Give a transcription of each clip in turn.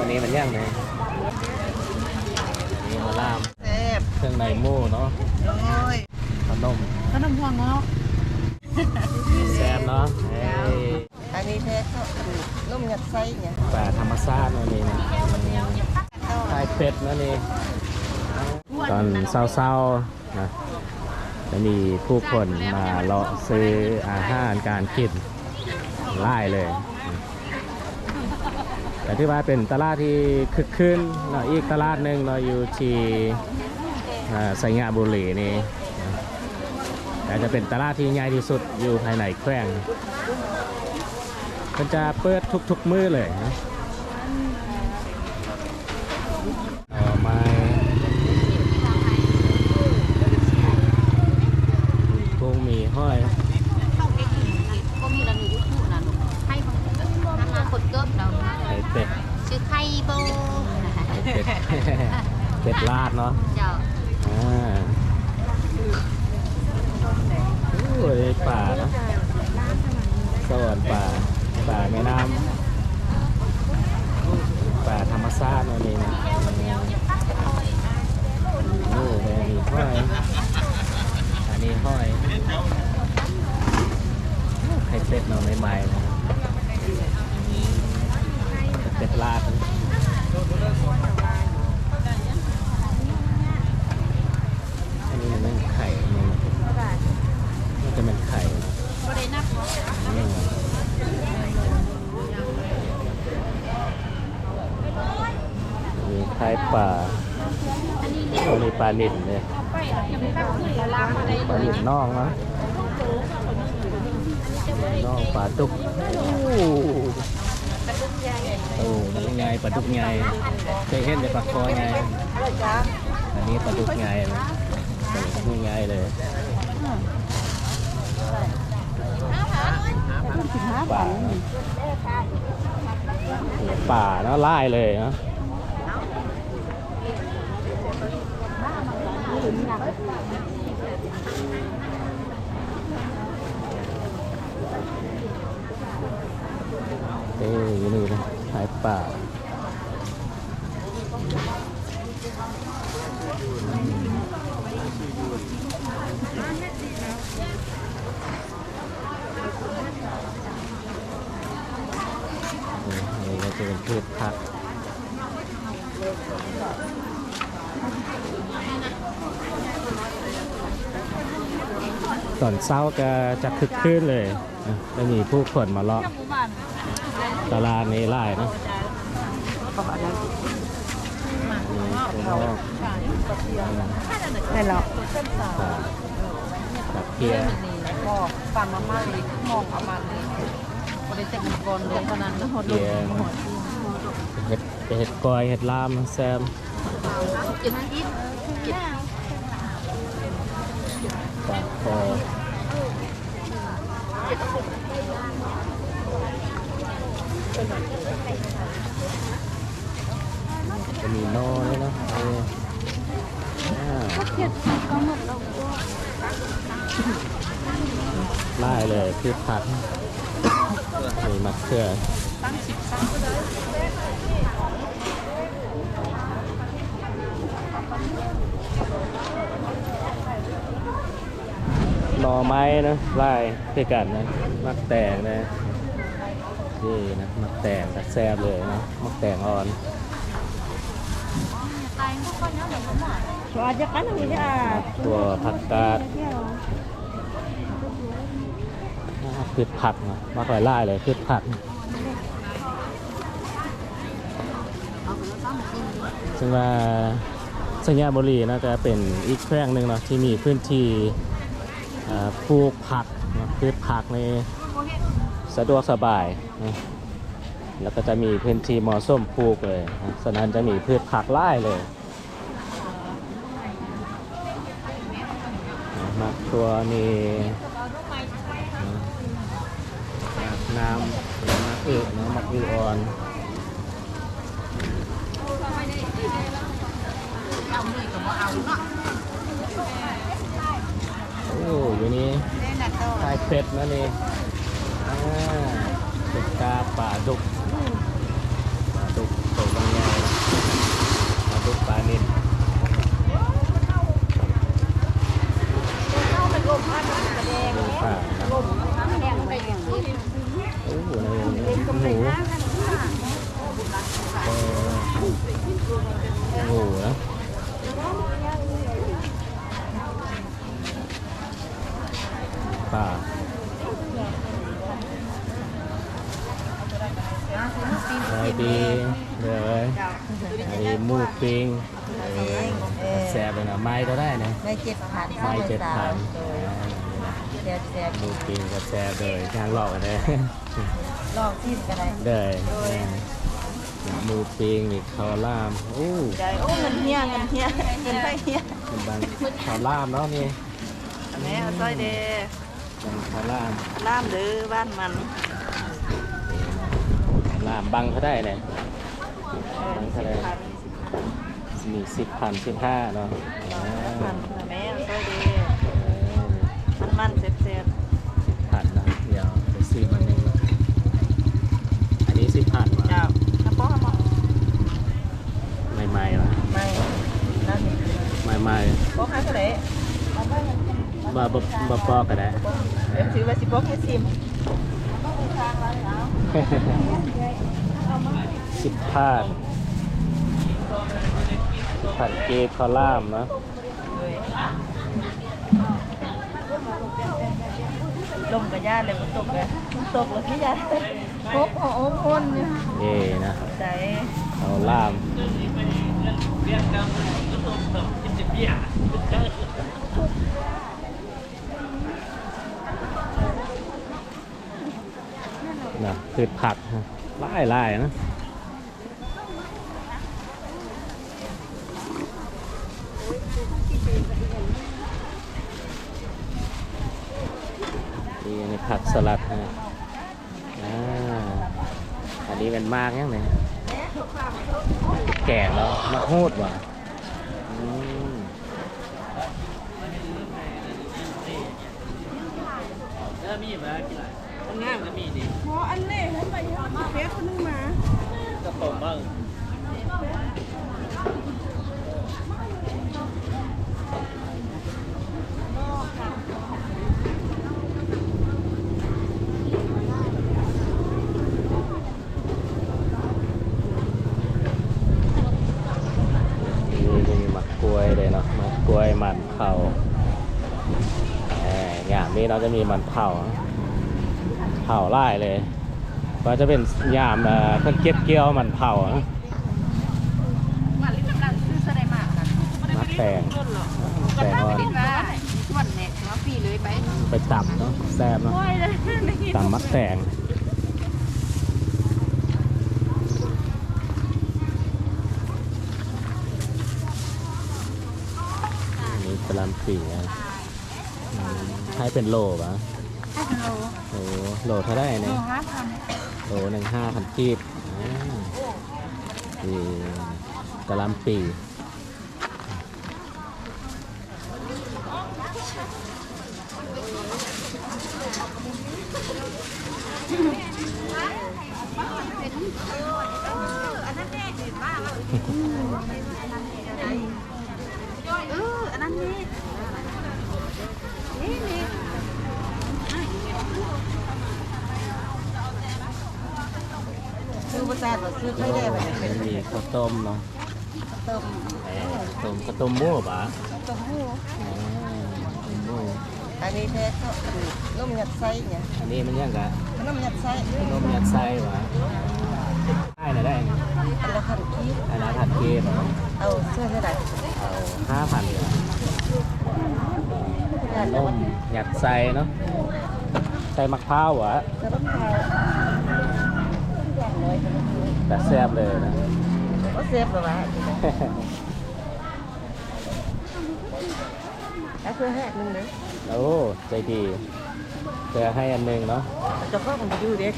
อันนี้มันย่างไงอันนี้มาล่ามแซ่บเครื่องในหมูเนาะโอ้ยขนมขนมห่วงเนาะแซ่บเนาะเอ้ยอันนี้แท้ก็คือนุ่มยัดไส้เนี่ยปลาธรรมชาติเนาะนี่นะไข่เป็ดเนาะนี่ตอนเศร้าๆนะจะมีผู้คนมาเลาะซื้ออาหารการกินไล่เลย แต่ที่ว่าเป็นตลาดที่คึกคืนเนาะอีกตลาดหนึ่งเนาะอยู่ที่อ่าไสงาบุรีนี่แต่จะเป็นตลาดที่ใหญ่ที่สุดอยู่ภายในแขวงมันจะเปิดทุกๆมื้อเลยนะต่อมากุ้งมีห้อยก็มีเราอยู่ยุคนะลูกไข่บางนานมาคนเกิบเรา เป็ดชื่อไข่โบไข่เป็ดเป็ดลาดเนาะเจ้าอ่าโอ้ยป่าเนาะสวรรค์ป่าป่าแม่น้ำป่าธรรมชาตินั่นเองนะโอ้แม่มีห้อยอันนี้ห้อยไข่เป็ดเนาะใหม่ๆนะ เป็ดลานอันนี้มันเป็นไข่มันมันจะเป็นไข่มีไข่ป่ามีปลาหนิดเนี่ยปลาหนิดน่องนะน่องปลาดุก โอ้ปลาดุกไงปลาดุกไงเคยเห็นแต่ปลาคอไงอันนี้ปลาดุกไงนะปลาดุกไงเลยป่าป่าเนาะไล่เลยเนาะ เอ้ยนี่นะหายป่านี่ก็จะเป็นพืชผักตอนเช้าก็จะคึกคืนเลยไม่มีผู้คนมาเลาะ ตลาดนี้ไล่นะมีคนนอกได้หรอกับเพียก็ฟังมาม่าเลยมองประมาณนี้บริษัทกรเดือนเท่านั้นแล้วหดลเพียงเห็ดเห็ดกอยเห็ดลามแซมกินอินกินปากคอ จะมีนอด้วยนะเอออ่าไล่เลยคือผักมีมะเขือหน่อไม้นะไล่ด้วยกันนะมักแตงนะ นี่นะ มักแตงกระแซบเลยนะ มักแตงอ่อนตายก็คนนี้เหมือนกันหมด so aja kan ini ya ตัวผักกาดอ่าพืชผักนะมักหลายไล่เลยพืชผักซึ่งว่าสัญญาบุรีนะก็เป็นอีกแขวงหนึ่งเนาะที่มีพื้นที่อ่าปลูกผักเนาะพืชผักใน สะดวกสบาย แล้วก็จะมีพื้นที่มาะสมปลูกเลยนะฉะนั้นจะมีพืชผักไล่เลยมักตัวนี้น้ำมักอึเนาะมักอึอ่อนเอาหน่อยกับว่าเอาเนโอ้อยู่นี่เล่นนัดโตไข่เป็ดนั่นเองอ่ เป็ดกาป่าดุกป่าดุกตัวบางายดีเลยอันนี้หมูปิ้งแซ่บเลยนะไม้ก็ได้นะ ไม่เจ็ดพัน ไม้เจ็ดพัน แซ่ บแซ่บหมูปิ้งก็แซ่บเลยทางหลอกเลยลองชิมกันเลยเลยหมูปิ้งมีข้าวล่ามโอ้ใจโอ้เงินเฮียเงินเฮียเงินไปเฮียเป็นบางข้าวล่ามเนาะนี่แม่เอาสร้อยเดบางข้าวล่ามล่ามเด้อบ้านมันล่ามบังเขาได้เลยบังเขาได้มีสิบพันสิบห้าเนาะอ่ามันแม่เอาสร้อยเด เออ มันมันเซ็บเซ็บ ผ่านนะเดี๋ยวไปซื้อมันหนึ่งอันนี้สิผ่านวะ เจ้าถ้าป้อมา ใหม่ๆวะ ไม่นั่น ใหม่ป้อข้าวเท่าไหร่ๆบ่บ่บ่ปอกก็ได้เดี๋ยวถือว่าสิป้อแค่ชิมสิบผ่านสิบผ่านเกตคอล่ามเนาะลมกับย่าเลยฝนตกเลยฝนตกเลยพี่ยาพบของโอ้คนเนี่ยเย่นะใจเอาล่ามนะ พืชผักไล่ไล่นะนี่นนี้ผักสลัดนะอ่าอันนี้เป็นมากยังไงแก่แล้วมาโหดว่ะอืม พออันเล่ให้ไปเฟซคนนึงมาก็ผมบ้างนี่มีหมักกล้วยเลยนาะมักกล้วยมันเผาแหมอย่างนี้เราจะมีมันเผา เผาไล่เลยก็จะเป็นยามเอ่อเพิ่นเก็บเกี่ยวมันเผามันลิ้นน้ำดังซื้อเสด็จมากนมักแตงแตงอ่อนลิ้นว่าส่วนเนี่ยมาปีเลยไปไปตับเนาะแซ่บเนาะโอ้ยเลยตำมักแตงนนี้กะลำปีนะให้เป็นโลปะโล โอ้โลเท่าไหร่โลเนี่ยห้าพันโลหนึ่งห้าพันกีบอ่านี่กะหลำปี เอออันนั้นนี่นี่นี่ ซื้อภาษาแบบซื้อไม่ได้แบบมันมีข้าวต้มเนาะต้มเอ่อต้มข้าวต้มหมูปะต้มหูอ๋อต้มหมูอันนี้แท้ก็นมยัดไส้เนี่ยอันนี้มันยังกะนมยัดไส้นมยัดไส้หวะได้นะได้นะอันละพันกีบอันนั้นผัดเกมเอาเสื้อเท่าไหร่เอาห้าพันเหรอได้นแล้วมยัดไส้เนาะใส่มะพร้าวหวะกระเพราอย่างน้อย แต่แซ่บเลยนะก็เซฟหรอวะแล้วเพื่อแหกนึงเลยโอ้ใจดีเจอให้อันหนึงเนาะจะเข้าผมไปดูเด็ก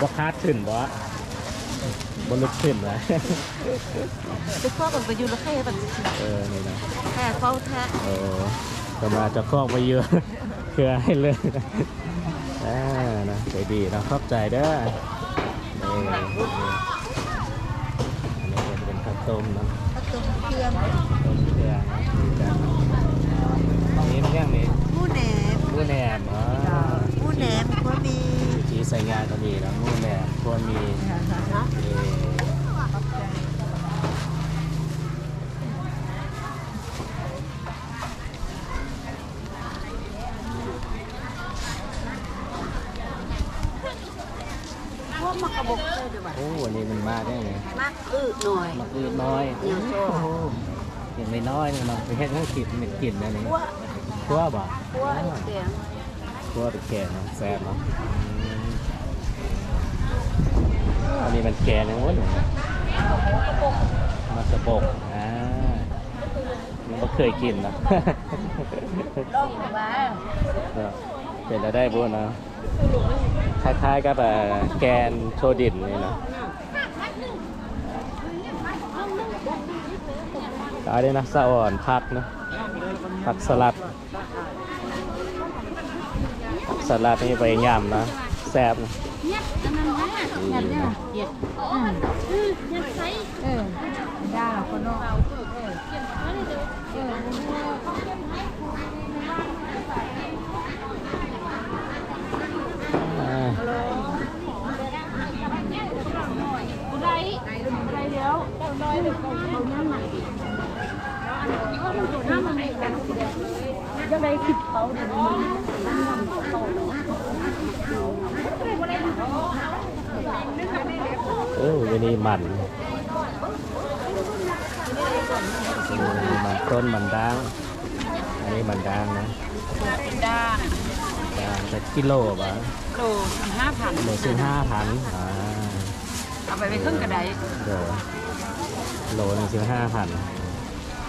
บ่คาดขึ้นบ่บนลึกขึ้นวะจะเข้าผมไปดูแล้วแค่แบบเออนี่นะแค่เฝ้าแท้โอ้ก็มาจะครอบไปเยอะเครือให้เลยอ่านะใจดีเนาะขอบใจเด้อนี่นี่อันนี้ จะเป็นข้าวต้มเนาะถ้าต้มเครื่องต้มเครื่องนะมีกันอันนี้มันยังนี่ผู้แหนมมูแหนมอ๋อผู้แหนมก็มีชีใส่งานก็มีนะมูแหนมควรมีเอ่อ กระบอกเสื้อดีกว่า โอ้วันนี้ มันมาได้ไงมากอึหน่อยมันอืดน้อยเหนียวโซ่โอ้โหเห็นไม่น้อยเลยเนาะไปเฮ็ดให้กินเป็นกินอันนี้คั่วคั่วบ่คั่วแกงคั่วเป็นแกงเนาะแซ่บเนาะอืมอันนี้มันแกงยังวะเนี่ยมาสะบกอ่ามันก็เคยกินนะลองมาเออเป็นแล้วได้บุญนะคล้ายๆกับเอ่อแกนโชดินนี่นะ ขายได้นะสะอ่อนผักนะผักสลัดผักสลัดนี่ไปย่ำนะแซ่บนะ ยังไงคิดเขาเดี๋ยวมันน้ำมันโตเนาะเออวันนี้มันอืมมันต้นมันด่าง อันนี้มันด่างนะเป็นด้านด่างจะกิโลบ่ะโลห้าพันโลสิบห้าพันอ่าเอาไปไปครึ่งกระไดโลโลหนึ่งสิบห้าพัน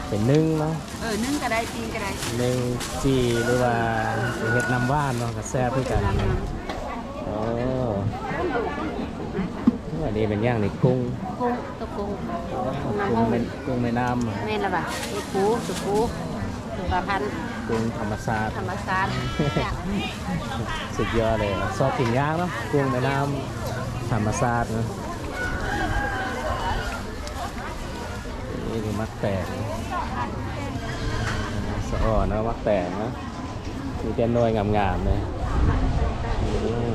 เป็นนึ่งเนาะเออนึ่งกระไดตีนกระไดนึ่งจีหรือว่าเห็ดน้ำว่านเนาะกับแซ่บด้วยกันโอ้อันนี้เป็นย่างในกุ้งกุ้งตะกุ้งกุ้งเป็นกุ้งแม่น้ำอะแม่นละบ่ะไอ้ปูสุปูสุปลาพันธ์กุ้งธรรมชาติธรรมชาติสุดยอดเลยชอบกินย่างเนาะกุ้งแม่น้ำธรรมชาติเนาะนี่คือมักแตกนะสะ อ่อนนะมักแตกนะ มีแต่หน่วยงามๆเลยอืม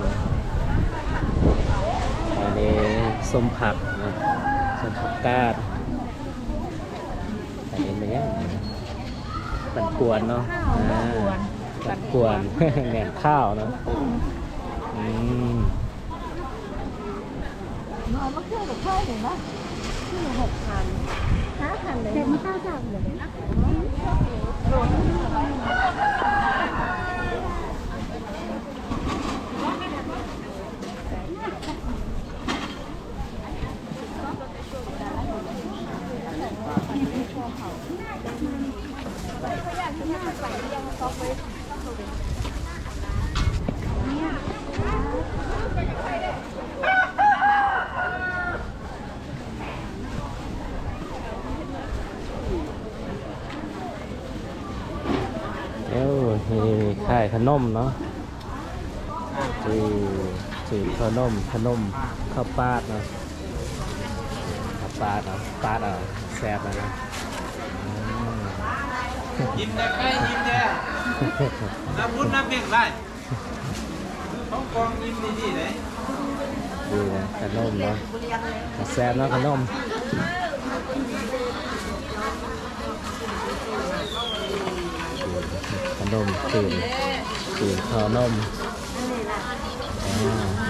อันนี้ส้มผักนะส้มผักกาดอันนี้เป็นยังไงปันกวนเนาะอ่าปันกวนแหนมข้าวเนาะอืมเอามาเครื่องกับข้าวเห็นปะที่หนูหกพันห้าพันเลยเจ็ดข้าวจับเลยนะ เอ้านี่ค่าย ขนมเนาะจือจือขนมขนมข้าวปาดเนาะข้าวปาดเนาะปาดเอาแซ่บนะนะอืมยิ้มได้ใกล้ยิ้มได้น้ำพุ้นน้ำเบ่งได้ท้องกองยิ้มดีๆเลยดูนะขนมเนาะแซ่บเนาะขนมขนมตื่น ตื่นขนมอ่า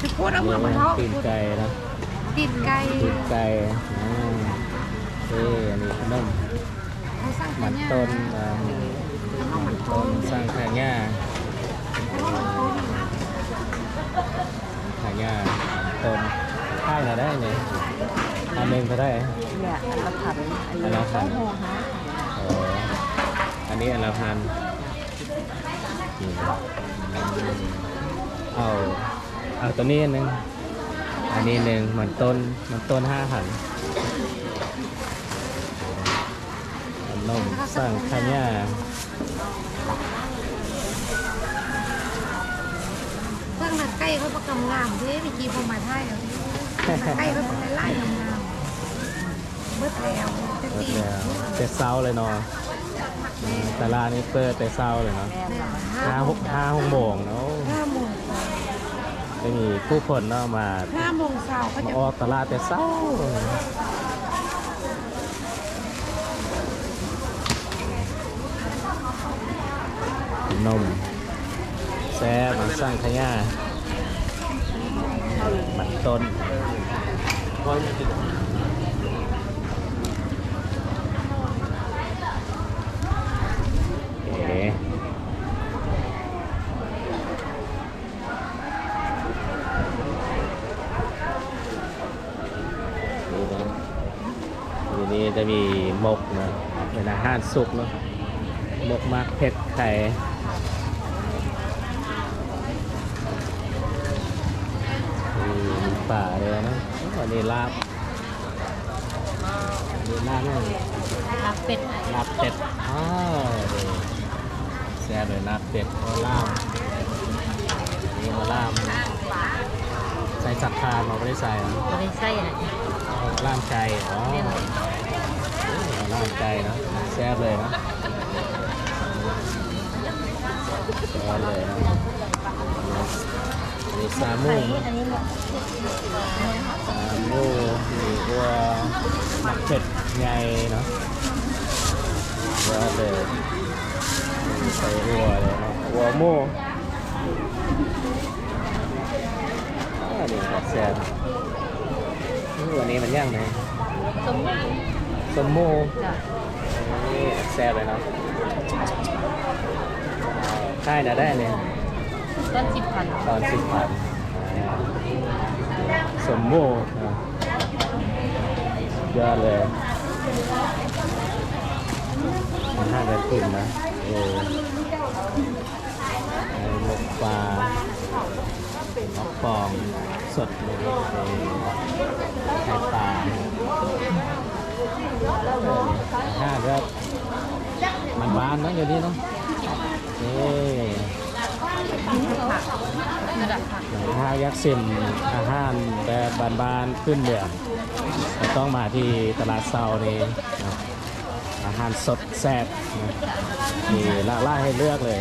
คือพูดอาเนื้เมื่ออมันเท่าตีนไก่นะติดไก่ตีนไก่อ่าเอ้อันนี้ขนมมันต้นอ่ามันต้นสร้างขางง่าขางง่ามันต้นค่ายละได้เนี่ย อันหนึ่งก็ได้เนี่ยอันละพันอันละพันอ๋ออันนี้อันละพันอืมเอาเอาตัวนี้อันหนึ่งอันนี้หนึ่งมันต้นมันต้นห้าพันขนมสร้างขางง่าเครื่องนัดไก่เขาประกำงามเด้เมื่อกี้ผมมาไทยแล้วไก่เขาเป็นไล่งาม เบิดแล้วจะเปิดตีแล้วแต่เช้าเลยเนาะอืมแต่ร้านนี้เปิดแต่เช้าเลยเนาะห้าหกห้าหกโมงเนาะห้าโมงจะมีผู้คนเนาะมา ห้าโมงเช้าเขามาจะออกตลาดแต่เช้านมแซ่บมันสร้างขยะมันต้นเอ๋นี่นะทีนี้ จะมีหมกนะเป็นอาหารสุกเนาะหมกมักเผ็ดไข่นี่มีป่าเลยนะอันนี้ลาบอันนี่ลาบนั่นรับเป็ดลาบเป็ดอ้าวดีแซ่บเลยลาบเป็ดโอ้ล่ามนี่มาล่ามใส่สักคามาไม่ได้ใส่เหรอไม่ได้ใส่อะไรเอาล่ามไก่อ๋อเรียนเอาล่ามไก่เนอะ แซ่บเลยเนอะแซ่บเลยเนอะนี่ซามูอันนี้หมดซามูนี่ วัวมักเป็ดไงเนาะแซ่บเลยนี่ใส่วัวเลยเนาะวัวหมูอันนี้ก็แซ่บนี่วันนี้มันย่างไหนสมมติสมโมจ้ะนี่แซ่บเลยเนาะค่ายนะได้เนี่ยต้นสิบพันตอนสิบพันสมโมอะยอดเลยมันห้าเดือนขึ้นนะโอ้ไอ้หมกปลาหมกปอง สดเลยไข่ปลาเออห้าเดือนมันบานเนอะอยู่นี่เนาะนี่ระดับผักถ้ายากชิมอาหารแบบบานๆขึ้นเดือนก็ต้องมาที่ตลาดเซานี่อาหารสดแซ่บนะมีหลากหลายให้เลือกเลย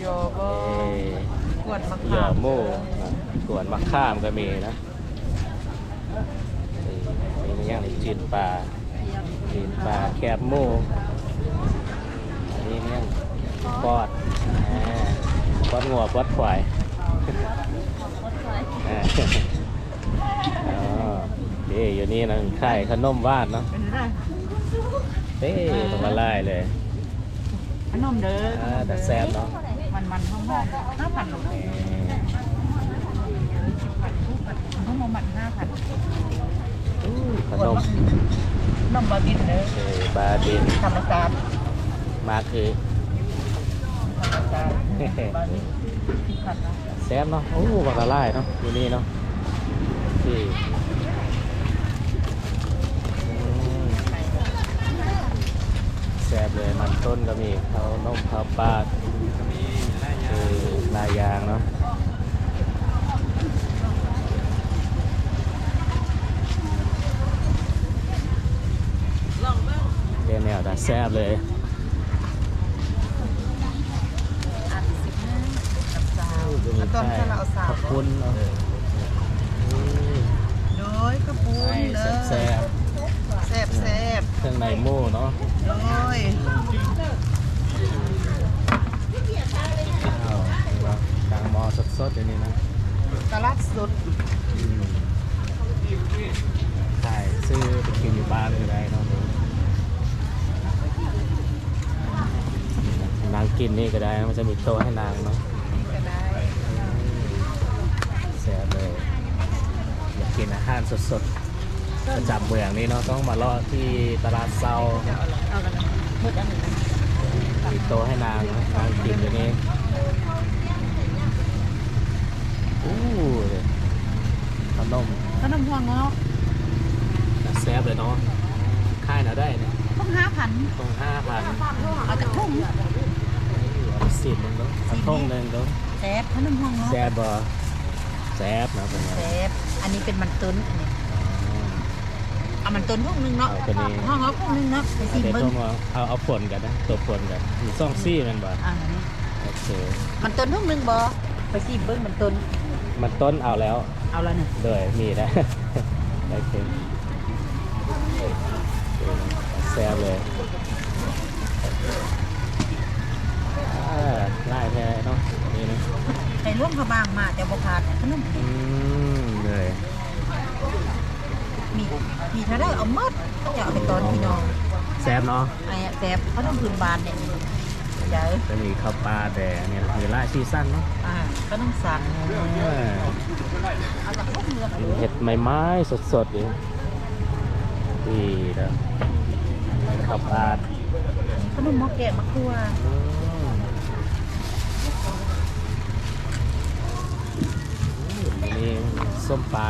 โยโบเอ้ยก วดมะเหยื่ขาอมโม่นะกวนมะข้ามก็มีนะนี่มีอย่างนี้จีนปลาจีนปลาแคบโม่อันนี้เนี่ยปอดอ่าปอดงัวปอดควายอ่าอ๋อนี่อยู่นี่นะไข่ขนมวาดเนาะเป็นไรเต้ต้องมาไล่เลย ขนมเด้ออ่าแต่แซ่บเนาะ มันมันห้องห้องห้าพันหรอกนี่พันทุกพันห้องมันห้าพันอู้ขนมนมบาบินเด้อเออบาดินธรรมศาสตร์มาคือธรรมศาสตร์บาบินสิบพันนะแซ่บเนาะโอ้บักละลายเนาะอยู่นี่เนาะที่อืมแซ่บเลยมันต้นก็มีข้าวนมข้าวปลาคือ ลายยางเนาะเรียนแนวแต่แซ่บเลยอันสิบห้ากับสาวแล้วตอนที่เราเอาสาวขอบคุณเนาะโดยกระปุนเด้อแซ่บแซ่บแซ่บๆเครื่องในหมูเนาะโดย อ้าวนี่เนาะ กลางหมอสดๆอย่างนี้นะตลาดสดอืมใช่ซื้อไปกินอยู่บ้านก็ได้เนาะนางกินนี่ก็ได้นะมันจะมีโต๊ะให้นางเนาะก็ได้แซ่บเลย อยากกินอาหารสดๆประจำเมืองนี่เนาะต้องมาเลาะที่ตลาดเซาเอากันหมดอันหนึ่งมีโต๊ะให้นางนะนางกินอยู่นี่อู้เลยขนม ขนมหัวงอก แซ่บเลยเนาะค่ายน่ะได้เนี่ย ต้องห้าพัน ตรงห้าพัน เอาจากทุ่ง เอาสิบหนึ งเนาะเอาท่งหนึ่งเนาะแซ่บขนมหัวงอกแซ่บบ่แซ่บนะเป็นไงแซ่บอันนี้เป็นมันตุ้นอันนี้เอามันตุ้นทุ่งหนึงเนาะเอาตัวนี้หัวงอกทุ่งหนึงเนาะไปเอาซิมเดี๋ยวเบิ้ต้งองเอาเอาเอาผลกันนะตัวผลกันมีซ่องซี่แมันบ่อ่าอันนี้โอเคมันตุ้นทุ่งหนึงบ่ไปซิมเบิ้งมันตุ้น มันต้นเอาแล้ว เอาแล้วเนี่ยเลยมีนะโอเคแซ่บเลย ขบางมาแต่บ่ขาดขนมอืมเลยมีมีเท่าได้เอาหมดจะเอาไปตอนพี่น้องแซ่บเนาะไอ้แซ่บขนมพื้นบ้านเนี่ยเดี๋ยวจะมีข้าวปลาแต่เนี่ยมีหลายซีซั่นเนาะอ่าขนมสันเออเอาจากพวกเมืองกินเห็ดไม้ๆสดๆอยู่ดีนะข้าวปลาขนมหม้อแกะมะขั่ว ส้มปลา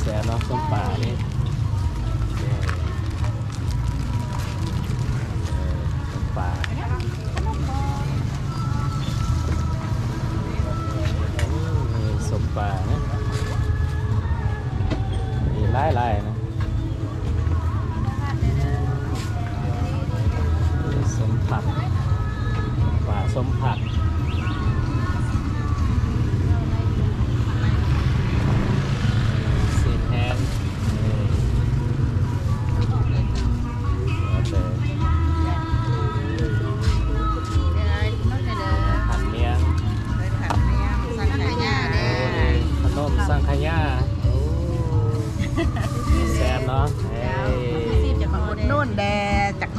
แซ่บเนาะส้มปลานี่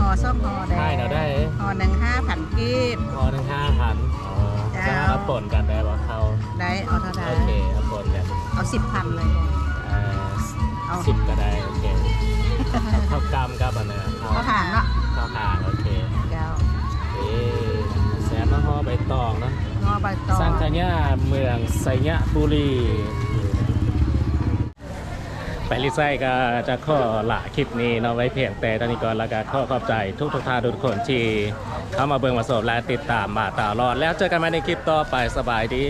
อซ่องหอแดได้เดี๋ยวได้หอหนึ่งห้าพันกีบพอหนึ่งห้าพันอ๋อจ้าจะมาป่นกันได้บ่เขาได้เอาเท่าไหร่โอเคเอาป่นกันเอาสิบพันเลยอ่าเอาสิบก็ได้โอเคเอาข้าวกำกับอันเนี้ยเขาถามเนาะข้าวหางโอเคเดี๋ยวเอ๊ะแซ่บเนาะห่อใบตองเนาะงอใบตองสังขยาเมืองไสยบุรี ไปลิไซก็จะข้อละคลิปนี้เนาะไว้เพียงแต่ตอนนี้ก่อนแล้วก็ขอขอบใจทุกทุกท่านทุกคนที่เข้ามาเบิ่งมาสบและติดตามมาตลอด แล้วเจอกันใหม่ในคลิปต่อไปสบายดี